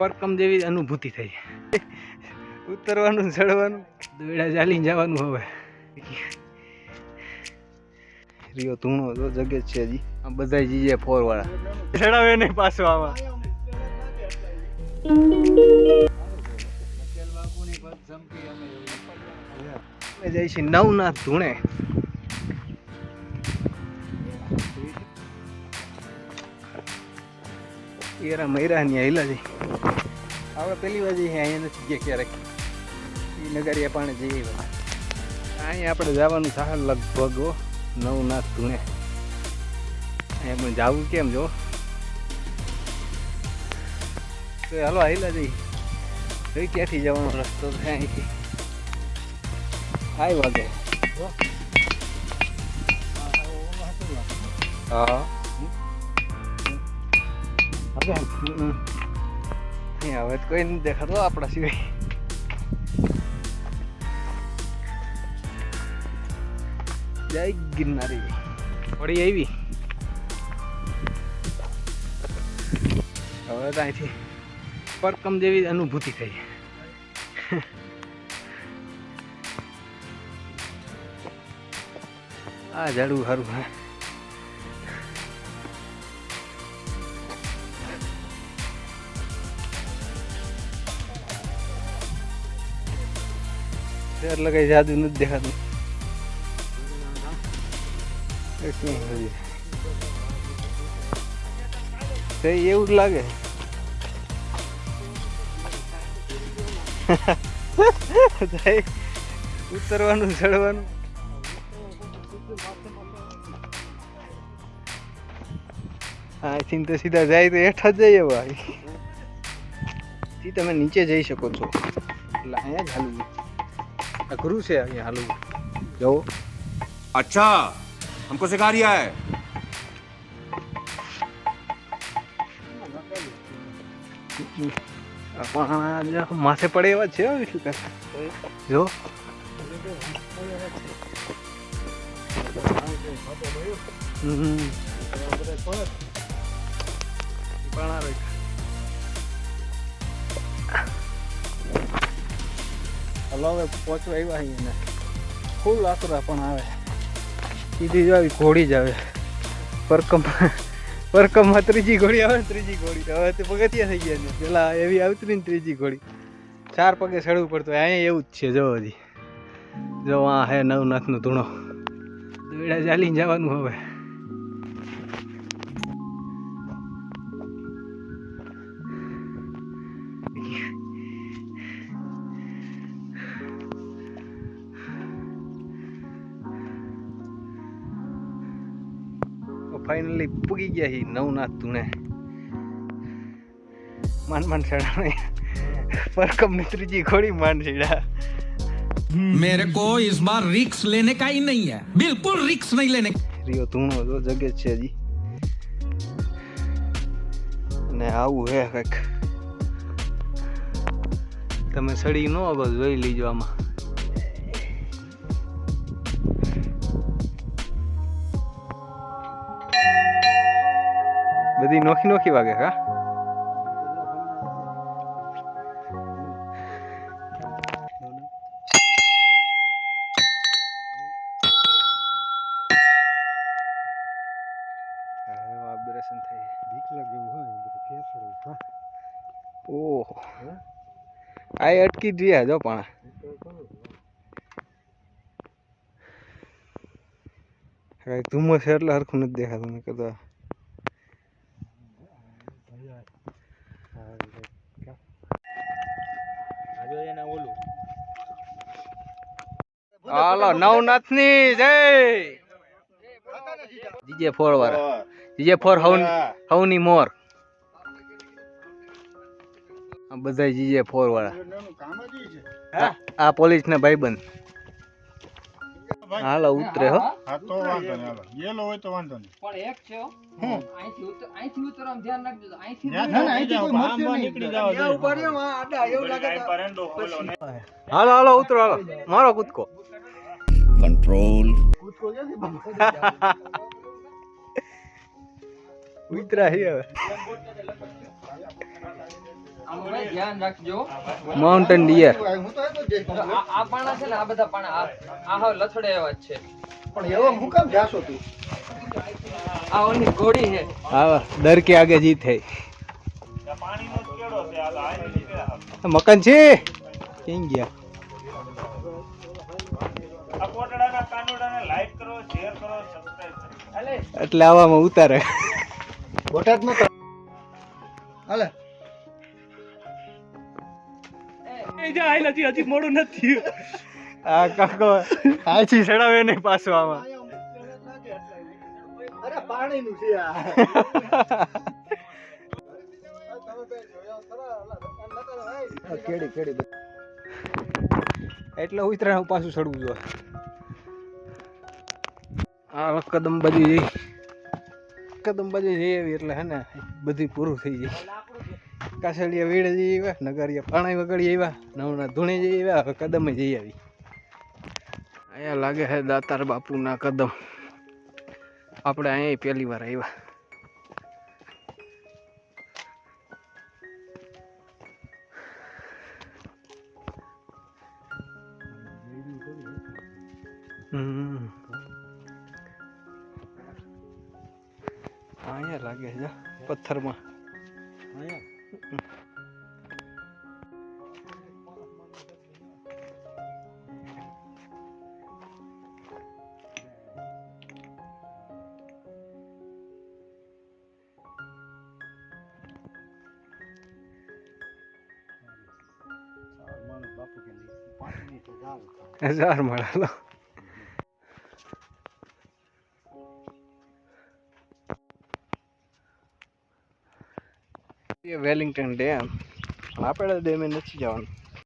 પરકમ જેવી અનુભૂતિ થઈ. ઉતરવાનું ચડવાનું દોડા ચાલીને જવાનું હવે. રિયો ધૂણો તો જગે છે હજી. આ બધા જીજે ફોર વાળા. ચડાવે નહીં પાછો આવા. છીએ નવનાથ ધૂણે. એરા મૈરા ની આઈલા છે. હવે પેલી વાર અહીંયા નથી ગયા ક્યારેક. એ નગરિયા પાણી જઈએ અહીંયા આપણે જવાનું થાય લગભગ નવ નાથ ધૂણે. અહીંયા પણ જવું કેમ જો તો હાલો આઈલા જઈ. કઈ ક્યાંથી જવાનો રસ્તો છે અહીંથી. હાય વાગે. હા. હવે તો કોઈ નહીં દેખાતો આપણા સિવાય. જય ગિરનારી. વળી આવી? હવે તો અહીંથી પરકમ જેવી અનુભૂતિ થઈ. આ ઝાડું સારું હે. એટલે કઈ જાદુ નથી દેખાતું. એ શું એવું જ લાગે. ઉતરવાનું, ચડવાનું. અહીંથી તો સીધા જાય તો હેઠા જઈએ ભાઈ. થી તમે નીચે જઈ શકો છો. એટલે અહીંયા જ હાલવું આ ગુરુ છે અહીંયા હાલવું જવો अच्छा हमको सिखा रिया है આ પણ આ માથે પડે એવા જ છે હો શું કરે જો હમ પણ આવે હલો હવે પહોંચવા આવ્યા અહીંયા ફૂલ આકરા પણ આવે. સીધી જ આવી, ઘોડી જ આવે. પરકમ પરકમમાં ત્રીજી ઘોડી આવે ત્રીજી ઘોડી. હવે તે પગથિયા થઈ ગયા ને પેલા એવી આવતી ને ત્રીજી ઘોડી. ચાર પગે ચડવું પડતું. હોય. અહીંયા એવું જ છે, જો હજી. જો આ હે નવનાથનો ધૂણો. દોડા ચાલીને જવાનું હવે. ફાઇનલી પૂગી ગયા હી નવનાથ ધૂણે માન માન ચડાવે પરકમ ની ત્રીજી ઘોડી માન ચડા मेरे को इस बार रिक्स लेने का ही नहीं है बिल्कुल रिक्स नहीं लेने રિયો ધૂણો જો જગે જ છે હજી અને આવું હે કંઈક તમે સડી ન બસ જોઈ લીજો આમાં બધી નોખી નોખી વાગે કા વાઇબ્રેશન થઈ બીક લાગે એવું હોય બધું ફેફડે હા ઓહો આ અટકી રહ્યા જો પણ ધુમ્મસ એટલે હરખું નથી દેખાતું મેં કીધું હાલો નવનાથની જય જીજે ફોર વાળા જીજે ફોર હવન હવની મોર આ બધા જીજે ફોર વાળા આ- આ પોલીસ ના ભાઈબંધ. હાલો ઉતરે હો. હા તો વાંધો નહીં હાલો. યેલો હોય તો વાંધો નહીં. પણ એક છે હું. અહીંથી ઉતર અહીંથી ઉતરવામાં ધ્યાન રાખજો. અહીંથી ના ના અહીંથી કોઈ મરશે નહીં. નીકળી જાવ ત્યાં ઉપર રે માં આડા એવું લાગે હાલો હાલો ઉતરો હાલો. મારો કૂદકો. કંટ્રોલ કૂદકો કે ઉતરા હી હવે. માઉન્ટેન ડિયર હું તો એતો જ જઈશ. જો આ પાણા છે ને આ બધા પાણા આ હવે લથડે એવા જ છે. પણ એવો હું કેમ જાશો તું? આ ઓની ઘોડી છે. હા દર કે આગે જીત હે મકાન છે? કેમ ગયા? એટલે આવામાં ઉતારે. બોટાદ મોડું નથી. આ કાકો આછી ચડાવે નહીં પાછો આમાં. અરે પાણી નું છે આ. આ કેડી કેડી એટલે ઉતરાણ પાછું ચડવું જો આ કદમ બાજુ જઈ. કદમ બાજુ જઈ આવી એટલે હે ને બધું પૂરું થઈ જાય. કાસડિયા વીડે જઈ આવ્યા નગરિયા પાણી વગડી આવ્યા, નવના ધૂણે જઈ આવ્યા, હવે કદમે જઈ આવી. અહીંયા લાગે છે દાતાર બાપુના કદમ. આપણે અહીંયા પહેલી વાર આવ્યા. અહીંયા લાગે છે જો, પથ્થરમાં હજાર મળેલો એ વેલિંગ્ટન ડેમ. આપણે ડેમે નથી જવાનું.